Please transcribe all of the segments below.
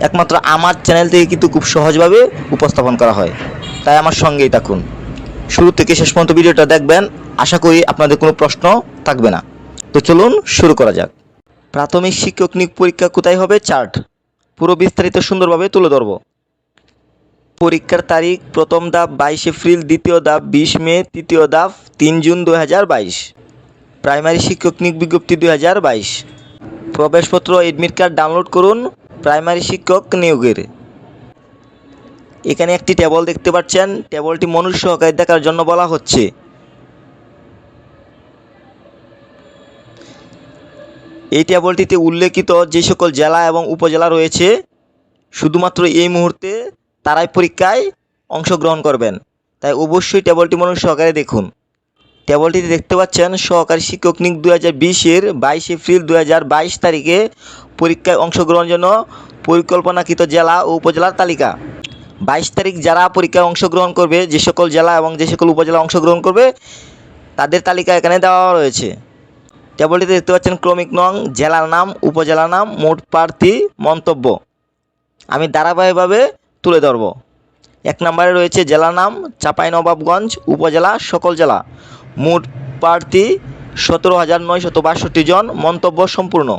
একমাত্র আমার চ্যানেল থেকে কিন্তু খুব সহজভাবে উপস্থাপন করা হয়। তাই আমার সঙ্গেই থাকুন। শুরু থেকে শেষ পর্যন্ত ভিডিওটা দেখবেন। আশা করি আপনাদের কোনো প্রশ্ন থাকবে না। তো চলুন শুরু করা যাক। প্রাথমিক শিক্ষক নিয়োগ পরীক্ষা কোথায় হবে? চার্ট। পুরো বিস্তারিত সুন্দরভাবে তুলে ধরব। পরীক্ষার তারিখ, প্রথম ধাপ, বাইশ এপ্রিল, দ্বিতীয় ধাপ, বিশ মে, তৃতীয় ধাপ, তিন জুন দু হাজার বাইশ। প্রাইমারি শিক্ষক নিয়োগ বিজ্ঞপ্তি দু হাজার বাইশ। প্রবেশপত্র এডমিট কার্ড ডাউনলোড করুন। প্রাইমারি শিক্ষক নিয়োগের। এখানে একটি টেবল দেখতে পাচ্ছেন। টেবলটি মনুষ সহকারী দেখার জন্য বলা হচ্ছে। এই টেবলটিতে উল্লেখিত যে সকল জেলা এবং উপজেলা রয়েছে, শুধুমাত্র এই মুহূর্তে তারাই পরীক্ষায় অংশগ্রহণ করবেন। তাই অবশ্যই টেবলটি মনুষ্য সহকারে দেখুন। টেবলটিতে দেখতে পাচ্ছেন সহকারী শিক্ষক নিক দু হাজার বিশের বাইশ এপ্রিল দু হাজার বাইশ তারিখে পরীক্ষায় অংশগ্রহণের জন্য পরিকল্পনাকৃত জেলা ও উপজেলার তালিকা। বাইশ তারিখ যারা পরীক্ষায় অংশগ্রহণ করবে, যে সকল জেলা এবং যে সকল উপজেলা অংশগ্রহণ করবে, তাদের তালিকা এখানে দেওয়া রয়েছে। টেবলটিতে দেখতে পাচ্ছেন ক্রমিক নং, জেলার নাম, উপজেলার নাম, মোট প্রার্থী, মন্তব্য। আমি ধারাবাহিকভাবে তুলে ধরব। এক নম্বরে রয়েছে জেলার নাম, চাঁপাইনবাবগঞ্জ উপজেলা, সকল জেলা। মোট প্রার্থী সতেরো হাজার নয়শত বাষট্টি জন, মন্তব্য সম্পূর্ণ।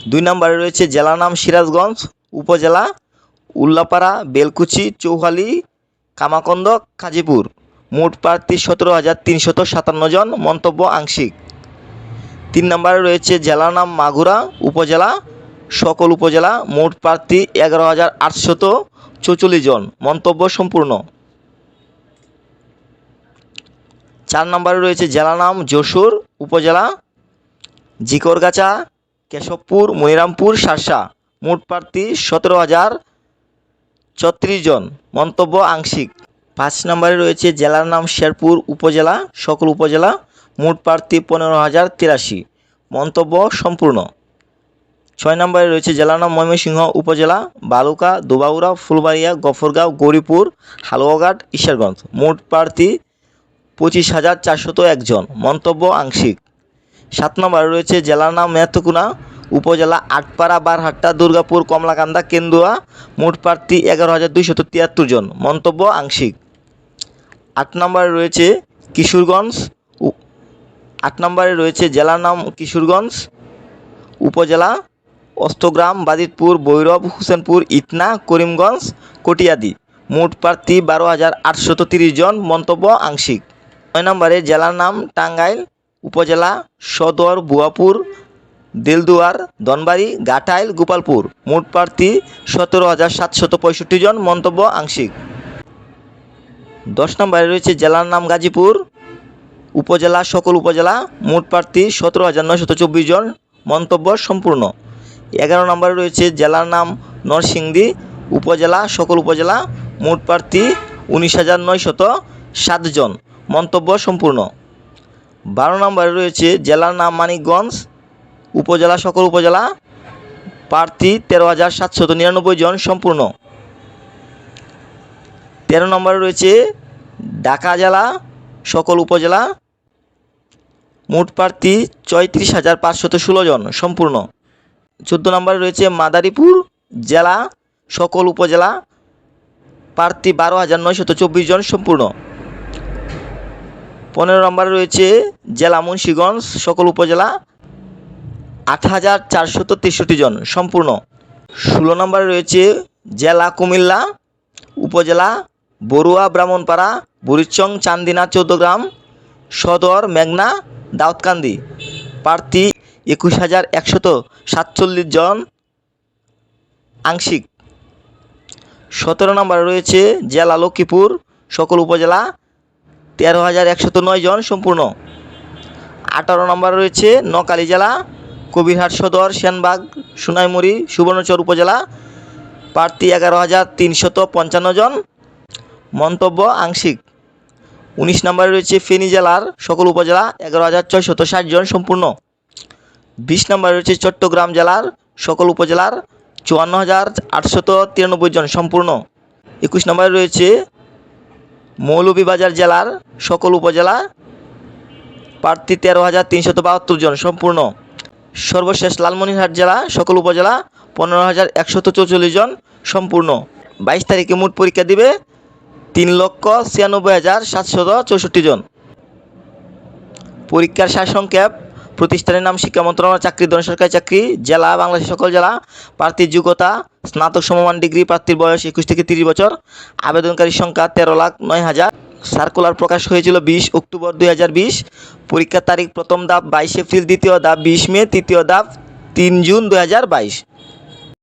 দুই নম্বরে রয়েছে জেলার নাম সিরাজগঞ্জ, উপজেলা উল্লাপাড়া, বেলকুচি, চৌহালি কামাকন্দ কাজীপুর। মোট প্রার্থী সতেরো হাজার তিনশত সাতান্ন জন, মন্তব্য আংশিক। তিন নম্বরে রয়েছে জেলার নাম মাগুরা, উপজেলা, সকল উপজেলা, মোট প্রার্থী এগারো হাজার আটশত চৌচল্লিশ জন, মন্তব্য সম্পূর্ণ। চার নম্বরে রয়েছে জেলা নাম যশোর, উপজেলা, জিকরগাছা কেশবপুর, মনিরামপুর শার্শা মোট প্রার্থী সতেরো হাজার ছত্রিশ জন। মন্তব্য আংশিক। পাঁচ নম্বরে রয়েছে জেলার নাম শেরপুর উপজেলা, সকল উপজেলা। মোট প্রার্থী পনেরো হাজার তিরাশি। মন্তব্য সম্পূর্ণ। ছয় নম্বরে রয়েছে জেলার নাম ময়মনসিংহ উপজেলা, বালুকা, দুবাউরা, ফুলবাড়িয়া, গফরগাঁও, গৌরীপুর, হালুয়াঘাট, ঈশ্বরগঞ্জ। মোট প্রার্থী পঁচিশ হাজার চারশত একজন মন্তব্য আংশিক। সাত নম্বরে রয়েছে জেলার নাম মেথকুনা উপজেলা আটপাড়া, বারহাট্টা, দুর্গাপুর, কমলাকান্দা, কেন্দুয়া, মোট প্রার্থী এগারো হাজার দুইশত তিয়াত্তর জন। মন্তব্য আংশিক। আট নম্বরে রয়েছে কিশোরগঞ্জ আট নম্বরে রয়েছে জেলার নাম কিশোরগঞ্জ, উপজেলা অষ্টগ্রাম, বাজিতপুর, ভৈরব, হোসেনপুর ইতনা করিমগঞ্জ, কটিয়াদি। মোট প্রার্থী বারো হাজার আটশত তিরিশ জন। মন্তব্য আংশিক। নয় নম্বরে জেলার নাম টাঙ্গাইল উপজেলা সদর বুয়াপুর, দিলদুয়ার ধনবাড়ি গাটাইল গোপালপুর। মোট প্রার্থী সতেরো হাজার সাতশত পঁয়ষট্টি জন, মন্তব্য আংশিক। দশ নম্বরে রয়েছে জেলার নাম গাজীপুর। উপজেলা, সকল উপজেলা, মোট প্রার্থী সতেরো হাজার নয়শত চব্বিশ জন, মন্তব্য সম্পূর্ণ। এগারো নম্বরে রয়েছে জেলার নাম নরসিংদী। উপজেলা, সকল উপজেলা, মোট প্রার্থী উনিশ হাজার নয়শত সাত জন, মন্তব্য সম্পূর্ণ। বারো নম্বরে রয়েছে জেলার নাম মানিকগঞ্জ, উপজেলা সকল উপজেলা, প্রার্থী তেরো হাজার সাতশত নিরানব্বই জন সম্পূর্ণ। তেরো নম্বরে রয়েছে ঢাকা জেলা সকল উপজেলা, মোট প্রার্থী চৌত্রিশ হাজার পাঁচশত ষোলো জন সম্পূর্ণ। চোদ্দ নম্বরে রয়েছে মাদারীপুর জেলা সকল উপজেলা, প্রার্থী বারো হাজার নয়শত চব্বিশ জন সম্পূর্ণ। পনেরো নম্বরে রয়েছে জেলা মুন্সীগঞ্জ, সকল উপজেলা। আট হাজার চারশত তেষট্টি জন, সম্পূর্ণ। ষোলো নম্বরে রয়েছে জেলা কুমিল্লা, উপজেলা বড়ুয়া ব্রাহ্মণপাড়া, বুড়িচং চান্দিনা চৌদ্দগ্রাম সদর মেঘনা, দাউদকান্দি। প্রার্থী একুশ হাজার একশত সাতচল্লিশ জন আংশিক। সতেরো নম্বরে রয়েছে জেলা লক্ষ্মীপুর, সকল উপজেলা তেরো হাজার একশত নয় জন সম্পূর্ণ। আঠারো নম্বরে রয়েছে নকালী জেলা, কবিরহাট সদর, সেনবাগ, সোনাইমুড়ি, সুবর্ণচর উপজেলা, প্রার্থী এগারো হাজার তিনশত পঞ্চান্ন জন। মন্তব্য আংশিক। উনিশ নম্বরে রয়েছে ফেনী জেলার সকল উপজেলা, এগারো হাজার ছয়শত ষাট জন সম্পূর্ণ। বিশ নম্বরে রয়েছে চট্টগ্রাম জেলার সকল উপজেলার চুয়ান্ন হাজার আটশত তিরানব্বই জন সম্পূর্ণ। একুশ নম্বরে রয়েছে মৌলভীবাজার জেলার সকল উপজেলা প্রার্থী তেরো হাজার তিনশত বাহাত্তর জন সম্পূর্ণ। সর্বশেষ লালমনিরহাট জেলা সকল উপজেলা পনেরো হাজার একশত চৌচল্লিশ জন সম্পূর্ণ। বাইশ তারিখে মোট পরীক্ষা দিবে তিন লক্ষ ছিয়ানব্বই হাজার সাতশত চৌষট্টি জন। পরীক্ষার সারসংক্ষেপ প্রতিষ্ঠানের নাম শিক্ষা মন্ত্রণালয়, চাকরি ধরন সরকারি চাকরি, জেলা বাংলাদেশ সকল জেলা, প্রার্থীর যোগ্যতা, স্নাতক সমমান ডিগ্রি, প্রার্থীর বয়স একুশ থেকে তিরিশ বছর, আবেদনকারীর সংখ্যা তেরো লাখ নয় হাজার। সার্কুলার প্রকাশ হয়েছিল বিশ অক্টোবর দুই হাজার বিশ। পরীক্ষার তারিখ প্রথম ধাপ বাইশ এপ্রিল, দ্বিতীয় ধাপ বিশ মে, তৃতীয় ধাপ তিন জুন দুই হাজার বাইশ।